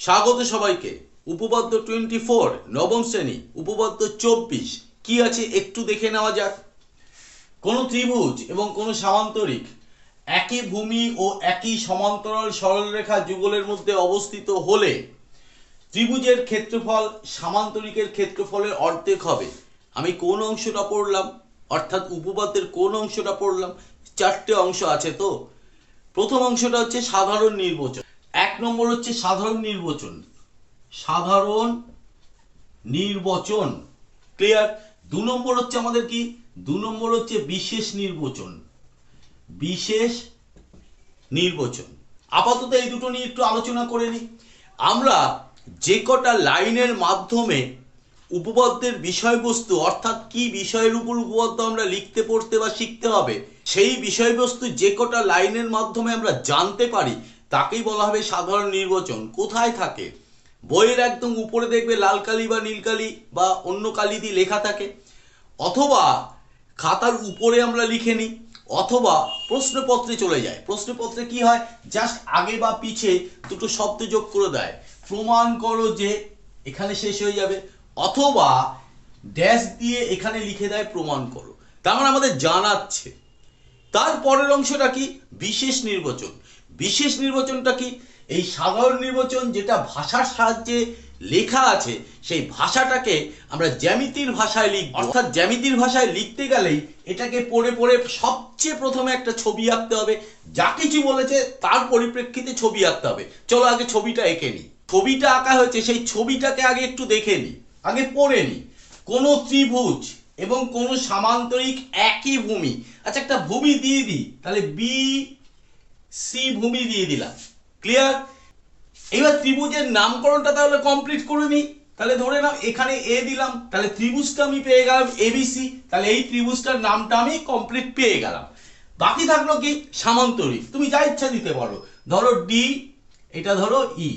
স্বাগত সবাইকে। উপপাদ্য টোয়েন্টি ফোর নবম শ্রেণি, উপপাদ্য চব্বিশ। কি আছে একটু দেখে নেওয়া যাক। কোনো ত্রিভুজ এবং কোনো সামান্তরিক একই ভূমি ও একই সমান্তরাল সরলরেখা যুগলের মধ্যে অবস্থিত হলে ত্রিভুজের ক্ষেত্রফল সামান্তরিকের ক্ষেত্রফলের অর্ধেক হবে। আমি কোন অংশটা পড়লাম? অর্থাৎ উপপাদ্যের কোন অংশটা পড়লাম? চারটে অংশ আছে তো। প্রথম অংশটা হচ্ছে সাধারণ নির্বাচন। এক নম্বর হচ্ছে সাধারণ নির্বাচন। সাধারণ নির্বাচন। ক্লিয়ার দু নম্বর হচ্ছে আমাদের কি? দু নম্বর হচ্ছে বিশেষ নির্বাচন। বিশেষ নির্বাচন। আপাতত এই দুটো নিয়ে একটু আলোচনা করে নিই। আমরা যে কটা লাইনের মাধ্যমে উপপাদ্যের বিষয়বস্তু, অর্থাৎ কি বিষয়ের উপর উপপাদ্য আমরা লিখতে, পড়তে বা শিখতে হবে, সেই বিষয়বস্তু যে কটা লাইনের মাধ্যমে আমরা জানতে পারি তাকেই বলা হবে সাধারণ নির্বাচন। কোথায় থাকে? বইয়ের একদম উপরে দেখবে লাল কালি বা নীল কালি বা অন্য কালি দিয়ে লেখা থাকে। অথবা খাতার উপরে আমরা লিখে নিই, অথবা প্রশ্নপত্রে চলে যায়। প্রশ্নপত্রে কি হয়? জাস্ট আগে বা পিছে দুটো শব্দ যোগ করে দেয়। প্রমাণ করো যে এখানে শেষ হয়ে যাবে। অথবা ড্যাশ দিয়ে এখানে লিখে দেয় প্রমাণ করো। তার মানে আমাদের জানাচ্ছে। তার পরের অংশটা কি? বিশেষ নির্বাচন। বিশেষ নির্বাচনটা কি? এই সাধারণ নির্বাচন যেটা ভাষার সাহায্যে লেখা আছে, সেই ভাষাটাকে আমরা জ্যামিতির ভাষায় লিখব। অর্থাৎ জ্যামিতির ভাষায় লিখতে গেলেই এটাকে পড়ে পড়ে সবচেয়ে প্রথমে একটা ছবি আঁকতে হবে। যা কিছু বলেছে তার পরিপ্রেক্ষিতে ছবি আঁকতে হবে। চলো আগে ছবিটা এঁকে নিই। ছবিটা আঁকা হয়েছে, সেই ছবিটাকে আগে একটু দেখে নিই। আগে পড়ে নিই। কোনো ত্রিভুজ এবং কোনো সামান্তরিক একই ভূমি। আচ্ছা একটা ভূমি দিয়ে দিই। তাহলে বি সি ভূমি দিয়ে দিলাম। ক্লিয়ার এবার ত্রিভুজের নামকরণটা তাহলে কমপ্লিট করে নিই তাহলে ধরে নাও, এখানে এ দিলাম, তাহলে ত্রিভুজটা আমি পেয়ে গেলাম এবিসি তাহলে এই ত্রিভুজটার নামটা আমি কমপ্লিট পেয়ে গেলাম। বাকি থাকল কি? সামান্তরিক তুমি যা ইচ্ছা দিতে পারো। ধরো ডি এটা ধরো ই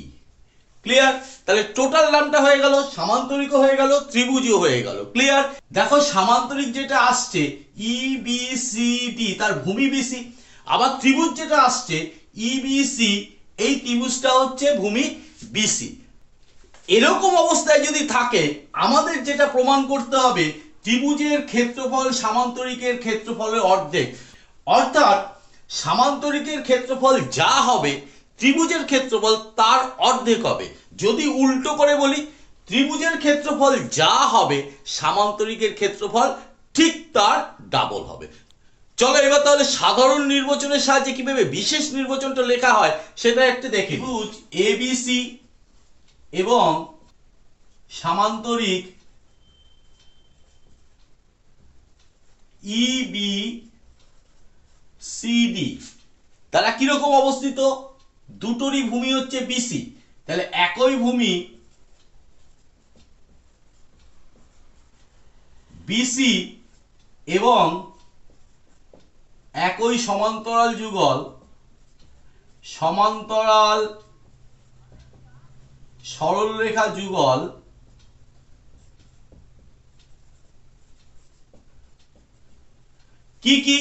ক্লিয়ার তাহলে টোটাল নামটা হয়ে গেল, সামান্তরিকও হয়ে গেল, ত্রিভুজও হয়ে গেল। ক্লিয়ার দেখো সামান্তরিক যেটা আসছে ই বি সি ডি তার ভূমি বিসি আবার ত্রিভুজ যেটা আসছে ই বি সি এই ত্রিভুজটা হচ্ছে ভূমি বিসি এরকম অবস্থায় যদি থাকে, আমাদের যেটা প্রমাণ করতে হবে, ত্রিভুজের ক্ষেত্রফল সামান্তরিকের ক্ষেত্রফলের অর্ধেক। অর্থাৎ, সামান্তরিকের ক্ষেত্রফল যা হবে, ত্রিভুজের ক্ষেত্রফল তার অর্ধেক হবে। যদি উল্টো করে বলি, ত্রিভুজের ক্ষেত্রফল যা হবে, সামান্তরিকের ক্ষেত্রফল ঠিক তার ডাবল হবে। চলো এবার তাহলে সাধারণ নির্বাচনের সাহায্যে কীভাবে বিশেষ নির্বাচনটা লেখা হয় সেটা একটু দেখি এবিসি এবং সামান্তরিক ইবি সিডি তারা কীরকম অবস্থিত? দুটোরই ভূমি হচ্ছে বিসি তাহলে একই ভূমি বিসি এবং একই সমান্তরাল যুগল, সমান্তরাল সরলরেখা যুগল, কি কি?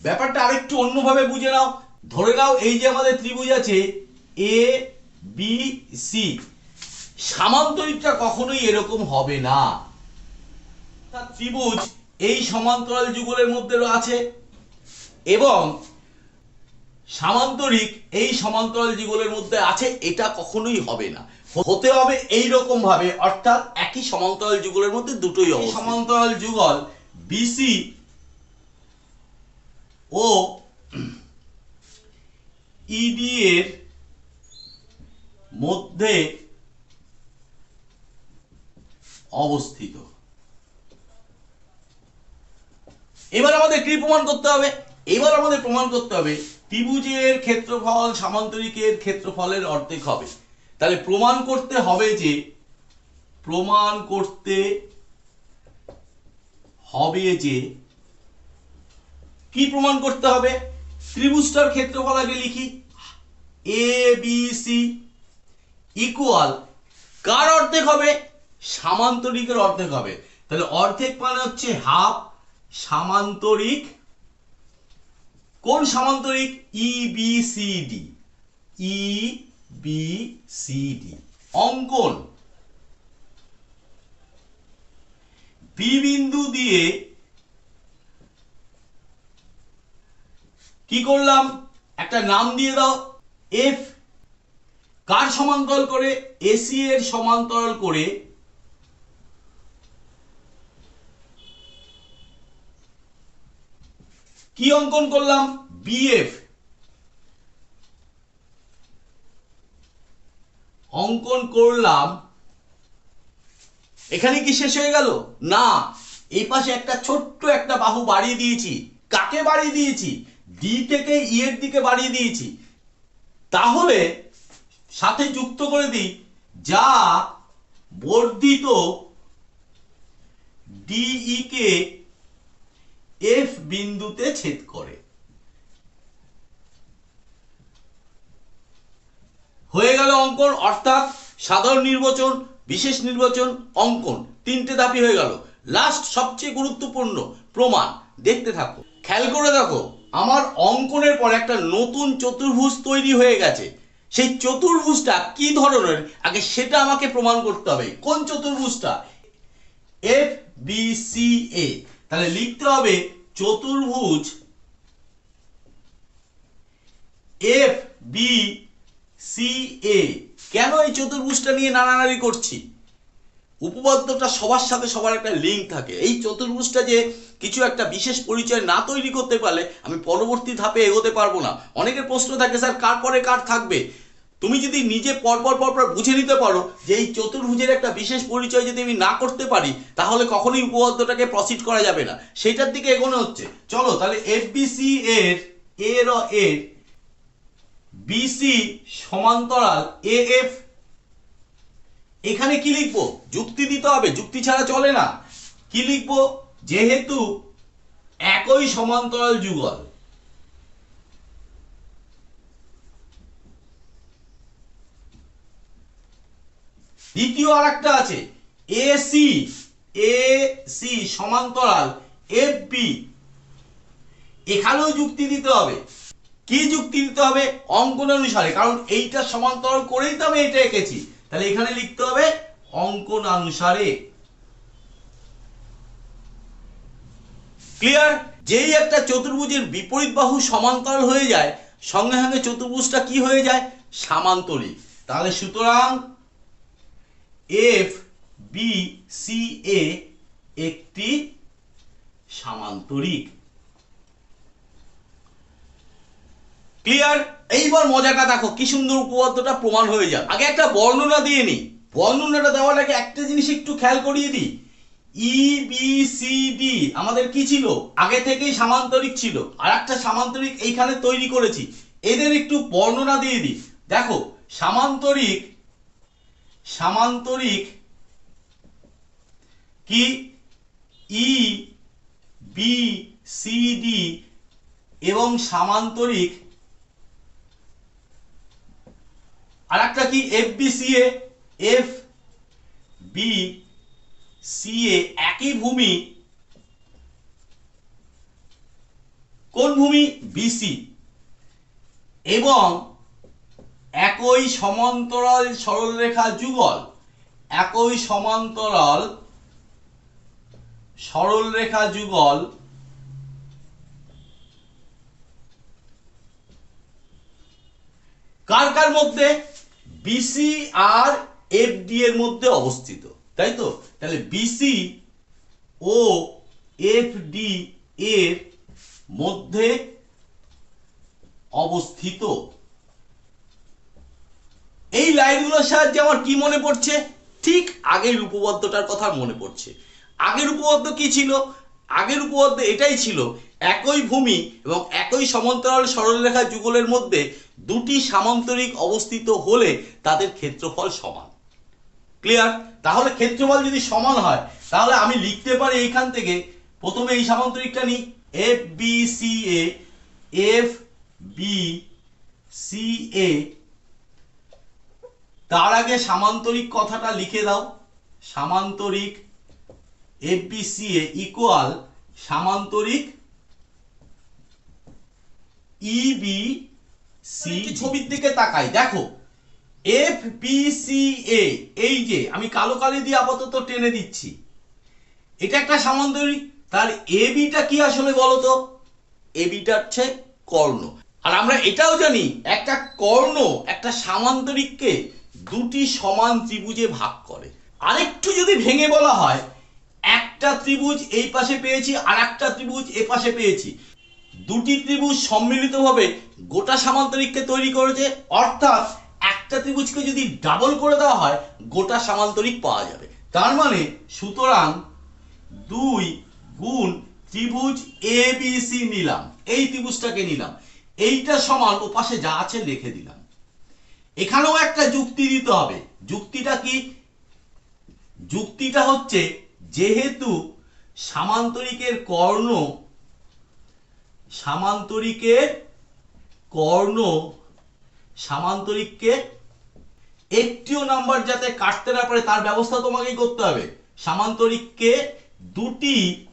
ব্যাপারটা আরেকটু অন্যভাবে বুঝে নাও। ধরে নাও এই যে আমাদের ত্রিভুজ আছে এ বি সি সামান্তরিকটা কখনোই এরকম হবে না। ত্রিভুজ এই সমান্তরাল যুগলের মধ্যে আছে। এবং সামান্তরিক এই সমান্তরাল যুগলের মধ্যে আছে এটা কখনোই হবে না। হতে হবে এই রকম ভাবে অর্থাৎ একই সমান্তরাল যুগলের মধ্যে দুটোই হবে সমান্তরাল যুগল বিসি ও ইডি এর মধ্যে অবস্থিত। এবার আমাদের কি প্রমাণ করতে হবে। এবার আমাদের প্রমাণ করতে হবে, ত্রিভুজের ক্ষেত্রফল সামান্তরিকের ক্ষেত্রফলের অর্ধেক হবে। তাহলে প্রমাণ করতে হবে যে, প্রমাণ করতে হবে যে, কি প্রমাণ করতে হবে? ত্রিভুজটার ক্ষেত্রফল আগে লিখি। এ বি সি ইকুয়াল কার অর্ধেক হবে? সামান্তরিকের অর্ধেক হবে। তাহলে অর্ধেক মানে হচ্ছে হাফ সামান্তরিক কোন সামান্তরিক? E B C D E B C D অঙ্কন। বি বিন্দু দিয়ে কি করলাম? একটা নাম দিয়ে দাও। এফ কার সমান্তরাল করে? এসি এর সমান্তরাল করে কি অঙ্কন করলাম? বিএফ। অঙ্কন করলাম। এখানে কি শেষ হয়ে গেল? না, এই পাশে একটা ছোট্ট একটা বাহু বাড়িয়ে দিয়েছি। কাকে বাড়িয়ে দিয়েছি? ডি থেকে ই এর দিকে বাড়িয়ে দিয়েছি। তাহলে সাথে যুক্ত করে দিই, যা বর্ধিত ডিই কে এফ বিন্দুতে ছেদ করে। হয়ে গেল অঙ্কন, অর্থাৎ সাধারণ নির্বাচন, বিশেষ নির্বাচন, অঙ্কন। তিনটে ধাপই হয়ে গেল। লাস্ট সবচেয়ে গুরুত্বপূর্ণ প্রমাণ। দেখতে থাকো। খেয়াল করে দেখো, আমার অঙ্কনের পর একটা নতুন চতুর্ভুজ তৈরি হয়ে গেছে। সেই চতুর্ভুজটা কি ধরনের? আগে সেটা আমাকে প্রমাণ করতে হবে। কোন চতুর্ভুজটা? এফ বি সি এ তাহলে লিখতে হবে চতুর্ভুজ এফ বি সি এ কেন এই চতুর্ভুজটা নিয়ে নাড়ানাড়ি করছি? উপপাদ্যটা সবার সাথে সবার একটা লিঙ্ক থাকে। এই চতুর্ভুজটা যে কিছু একটা বিশেষ পরিচয় না তৈরি করতে পারলে আমি পরবর্তী ধাপে এগোতে পারব না। অনেকের প্রশ্ন থাকে, স্যার, কার পরে কার থাকবে? তুমি যদি নিজে পরপর পরপর বুঝে নিতে পারো যে এই চতুর্ভুজের একটা বিশেষ পরিচয় যদি আমি না করতে পারি, তাহলে কখনোই উপপাদ্যটাকে প্রসিড করা যাবে না। সেইটার দিকে এগোনো হচ্ছে। চলো, তাহলে এফ এফবিসি এর এর এর বিসি সমান্তরাল এ এফ এখানে কি লিখব? যুক্তি দিতে হবে। যুক্তি ছাড়া চলে না। কি লিখব? যেহেতু একই সমান্তরাল যুগল। দ্বিতীয় আর একটা আছে এসি সি সমান্তরাল এফ বি এখানেও যুক্তি দিতে হবে। কি যুক্তি দিতে হবে? অঙ্কন অনুসারে, কারণ এইটা সমান্তরাল করেই তো আমি এটা এঁকেছি। তাহলে এখানে লিখতে হবে অঙ্কন অনুসারে। ক্লিয়ার যেই একটা চতুর্ভুজের বিপরীত বাহু সমান্তরাল হয়ে যায়, সঙ্গে সঙ্গে চতুর্ভুজটা কি হয়ে যায়? সামান্তরিক। তাহলে সুতরাং এফ বি সি এ একটি সামান্তরিক ক্লিয়ার এইবার মজাটা দেখো, কি সুন্দর উপপাদ্যটা প্রমাণ হয়ে যাবে আগে একটা বর্ণনা দিয়ে নি বর্ণনাটা দেওয়ার আগে একটা জিনিস একটু খেয়াল করিয়ে দিই। ই বি সি ডি আমাদের কি ছিল? আগে থেকেই সামান্তরিক ছিল। আর একটা সামান্তরিক এইখানে তৈরি করেছি। এদের একটু বর্ণনা দিয়ে দিই। দেখো, সামান্তরিক সামান্তরিক কি? ই বি সি ডি এবং সামান্তরিক আর একটা কি? F B C A F B C A একই ভূমি। কোন ভূমি? বিসি এবং একই সমান্তরাল সরলরেখা যুগল, একই সমান্তরাল সরলরেখা যুগল কার কার মধ্যে? বিসি আর এফডি এর মধ্যে অবস্থিত, তাই তো? তাহলে বিসি ও এফডি এর মধ্যে অবস্থিত। এই লাইনগুলোর সাহায্যে আমার কি মনে পড়ছে? ঠিক আগের উপপাদ্যটার কথা মনে পড়ছে। আগের উপপাদ্য কি ছিল? আগের উপপাদ্য এটাই ছিল, একই ভূমি এবং একই সমান্তরাল সরলরেখা যুগলের মধ্যে দুটি সামান্তরিক অবস্থিত হলে তাদের ক্ষেত্রফল সমান। ক্লিয়ার তাহলে ক্ষেত্রফল যদি সমান হয়, তাহলে আমি লিখতে পারি এইখান থেকে, প্রথমে এই সামান্তরিকটা নিই। F B C A F B C A তার আগে সামান্তরিক কথাটা লিখে দাও। সামান্তরিক F B C A equal সামান্তরিক ইবি C ছবির দিকে তাকাই দেখো। এফ বি সি এ এই যে আমি কালো কালি দিয়ে আপাতত টেনে দিচ্ছি। এটা একটা সামান্তরিক তার এ বিটা কি আসলে বলো তো? এ বিটা হচ্ছে কর্ণ। আর আমরা এটাও জানি একটা কর্ণ একটা সামান্তরিককে দুটি সমান ত্রিভুজে ভাগ করে। আরেকটু যদি ভেঙে বলা হয়, একটা ত্রিভুজ এই পাশে পেয়েছি আর একটা ত্রিভুজ এ পাশে পেয়েছি। দুটি ত্রিভুজ সম্মিলিতভাবে গোটা সামান্তরিককে তৈরি করেছে, অর্থাৎ একটা ত্রিভুজকে যদি ডাবল করে দেওয়া হয়, গোটা সামান্তরিক পাওয়া যাবে। তার মানে সুতরাং দুই গুণ ত্রিভুজ এ বি সি নিলাম। এই ত্রিভুজটাকে নিলাম। এইটা সমান ও পাশে যা আছে লিখে দিলাম। এখানেও একটা যুক্তি দিতে হবে। যুক্তিটা কি? যুক্তিটা হচ্ছে, যেহেতু সামান্তরিকের কর্ণ সামান্তরিকের কর্ণ, সামান্তরিককে একটিও নাম্বার যাতে কাটতে না পারে, তার ব্যবস্থা তোমাকেই করতে হবে। সামান্তরিককে দুটি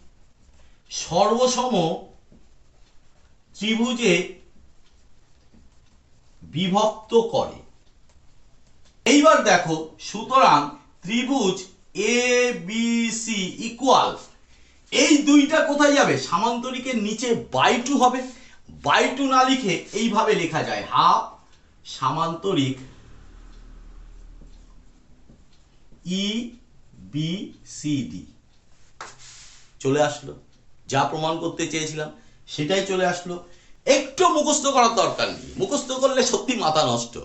সর্বসম ত্রিভুজে বিভক্ত করে। দেখো, সুতরাং ত্রিভুজ এ বি সি ইকুয়াল এই দুইটা কোথায় যাবে? সামান্তরিকের নিচে বাই টু হবে। বাই টু না লিখে এইভাবে লেখা যায় হাফ সামান্তরিক ই বি সি ডি চলে আসলো। যা প্রমাণ করতে চেয়েছিলাম, সেটাই চলে আসলো। একটু মুখস্থ করার দরকার নেই। মুখস্থ করলে সত্যি মাথা নষ্ট।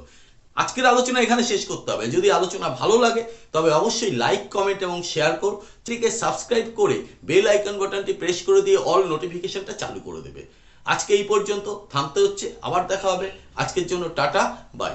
আজকের আলোচনা এখানে শেষ করতে হবে। যদি আলোচনা ভালো লাগে, তবে অবশ্যই লাইক কমেন্ট এবং শেয়ার কর। থেকে সাবস্ক্রাইব করে বেল আইকন বাটনটি প্রেস করে দিয়ে অল নোটিফিকেশনটা চালু করে দেবে। আজকে এই পর্যন্ত, থামতে হচ্ছে। আবার দেখা হবে। আজকের জন্য টাটা বাই